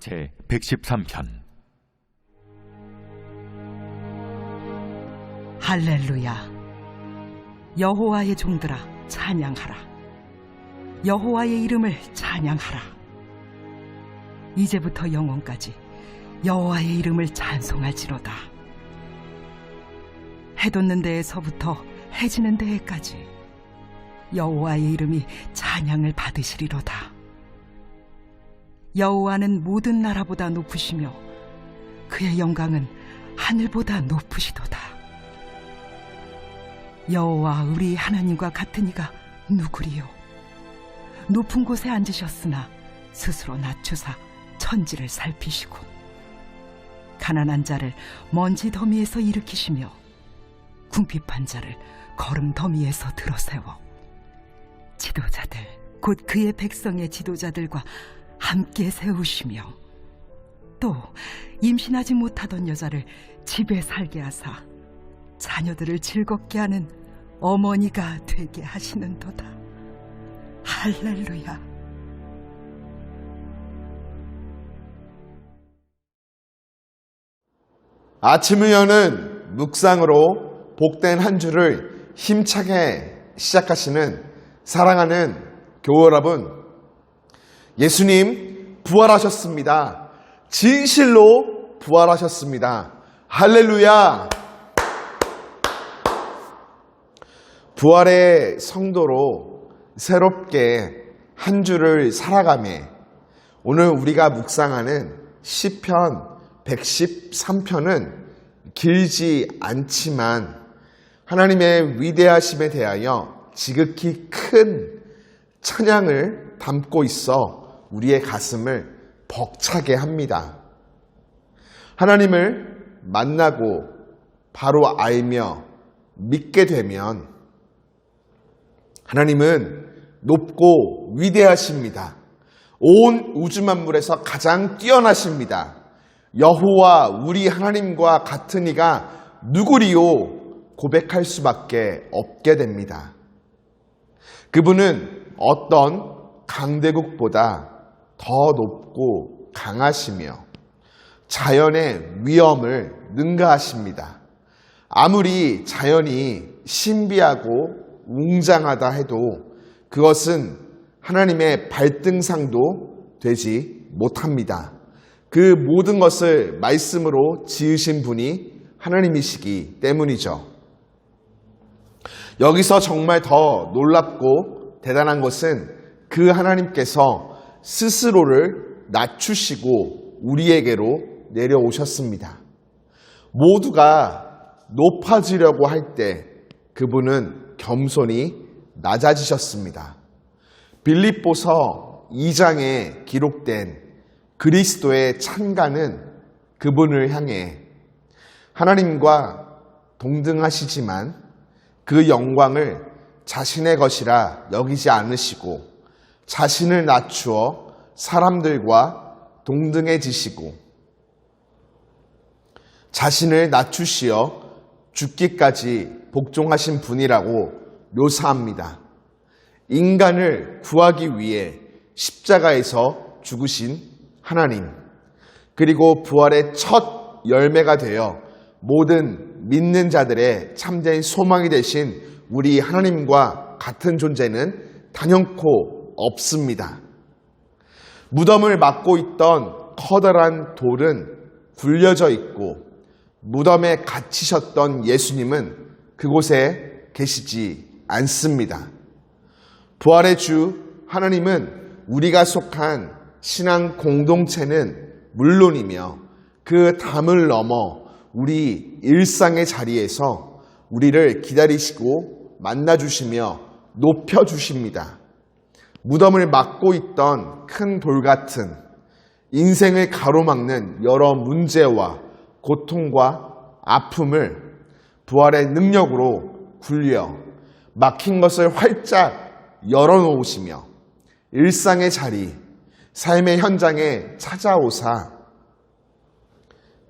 제 113편. 할렐루야. 여호와의 종들아 찬양하라. 여호와의 이름을 찬양하라. 이제부터 영원까지 여호와의 이름을 찬송할지로다. 해 돋는 데에서부터 해 지는 데에까지 여호와의 이름이 찬양을 받으시리로다 여호와는 모든 나라보다 높으시며 그의 영광은 하늘보다 높으시도다 여호와 우리 하나님과 같은 이가 누구리요? 높은 곳에 앉으셨으나 스스로 낮추사 천지를 살피시고 가난한 자를 먼지 더미에서 일으키시며 궁핍한 자를 걸음 더미에서 들어세워 지도자들 곧 그의 백성의 지도자들과 함께 세우시며 또 임신하지 못하던 여자를 집에 살게 하사 자녀들을 즐겁게 하는 어머니가 되게 하시는도다. 할렐루야. 아침을 여는 묵상으로 복된 한 주를 힘차게 시작하시는 사랑하는 교우 여러분, 예수님 부활하셨습니다. 진실로 부활하셨습니다. 할렐루야! 부활의 성도로 새롭게 한 주를 살아가며 오늘 우리가 묵상하는 시편 113편은 길지 않지만 하나님의 위대하심에 대하여 지극히 큰 찬양을 담고 있어 우리의 가슴을 벅차게 합니다. 하나님을 만나고 바로 알며 믿게 되면 하나님은 높고 위대하십니다. 온 우주 만물에서 가장 뛰어나십니다. 여호와 우리 하나님과 같은 이가 누구리요 고백할 수밖에 없게 됩니다. 그분은 어떤 강대국보다 더 높고 강하시며 자연의 위험을 능가하십니다. 아무리 자연이 신비하고 웅장하다 해도 그것은 하나님의 발등상도 되지 못합니다. 그 모든 것을 말씀으로 지으신 분이 하나님이시기 때문이죠. 여기서 정말 더 놀랍고 대단한 것은 그 하나님께서 스스로를 낮추시고 우리에게로 내려오셨습니다. 모두가 높아지려고 할 때 그분은 겸손히 낮아지셨습니다. 빌립보서 2장에 기록된 그리스도의 찬가는 그분을 향해 하나님과 동등하시지만 그 영광을 자신의 것이라 여기지 않으시고 자신을 낮추어 사람들과 동등해지시고 자신을 낮추시어 죽기까지 복종하신 분이라고 묘사합니다. 인간을 구하기 위해 십자가에서 죽으신 하나님, 그리고 부활의 첫 열매가 되어 모든 믿는 자들의 참된 소망이 되신 우리 하나님과 같은 존재는 단연코 없습니다. 무덤을 막고 있던 커다란 돌은 굴려져 있고 무덤에 갇히셨던 예수님은 그곳에 계시지 않습니다. 부활의 주 하나님은 우리가 속한 신앙 공동체는 물론이며 그 담을 넘어 우리 일상의 자리에서 우리를 기다리시고 만나주시며 높여주십니다. 무덤을 막고 있던 큰 돌 같은 인생을 가로막는 여러 문제와 고통과 아픔을 부활의 능력으로 굴려 막힌 것을 활짝 열어놓으시며 일상의 자리, 삶의 현장에 찾아오사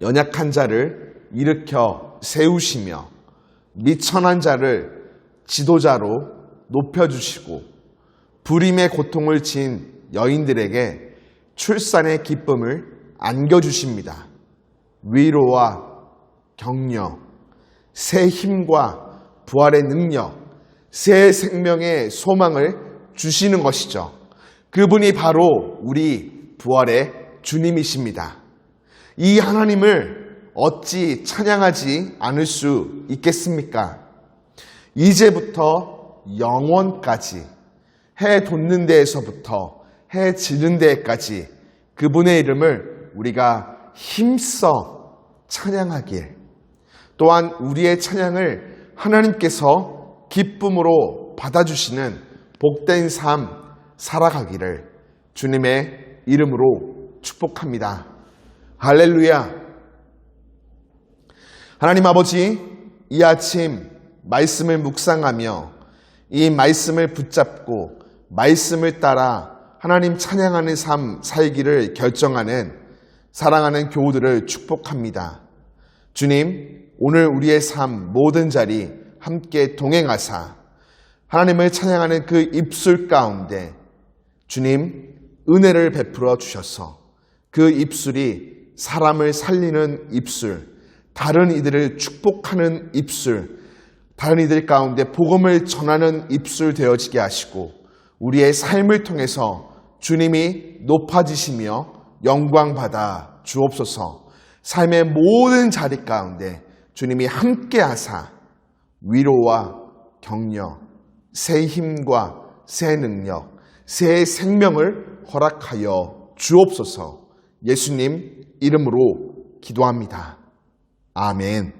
연약한 자를 일으켜 세우시며 미천한 자를 지도자로 높여주시고 불임의 고통을 진 여인들에게 출산의 기쁨을 안겨주십니다. 위로와 격려, 새 힘과 부활의 능력, 새 생명의 소망을 주시는 것이죠. 그분이 바로 우리 부활의 주님이십니다. 이 하나님을 어찌 찬양하지 않을 수 있겠습니까? 이제부터 영원까지 해 돋는 데에서부터 해 지는 데까지 그분의 이름을 우리가 힘써 찬양하길 또한 우리의 찬양을 하나님께서 기쁨으로 받아주시는 복된 삶 살아가기를 주님의 이름으로 축복합니다. 할렐루야. 하나님 아버지, 이 아침 말씀을 묵상하며 이 말씀을 붙잡고 말씀을 따라 하나님 찬양하는 삶 살기를 결정하는 사랑하는 교우들을 축복합니다. 주님, 오늘 우리의 삶 모든 자리 함께 동행하사 하나님을 찬양하는 그 입술 가운데 주님 은혜를 베풀어 주셔서 그 입술이 사람을 살리는 입술, 다른 이들을 축복하는 입술, 다른 이들 가운데 복음을 전하는 입술 되어지게 하시고 우리의 삶을 통해서 주님이 높아지시며 영광 받아 주옵소서. 삶의 모든 자리 가운데 주님이 함께 하사 위로와 격려, 새 힘과 새 능력, 새 생명을 허락하여 주옵소서. 예수님 이름으로 기도합니다. 아멘.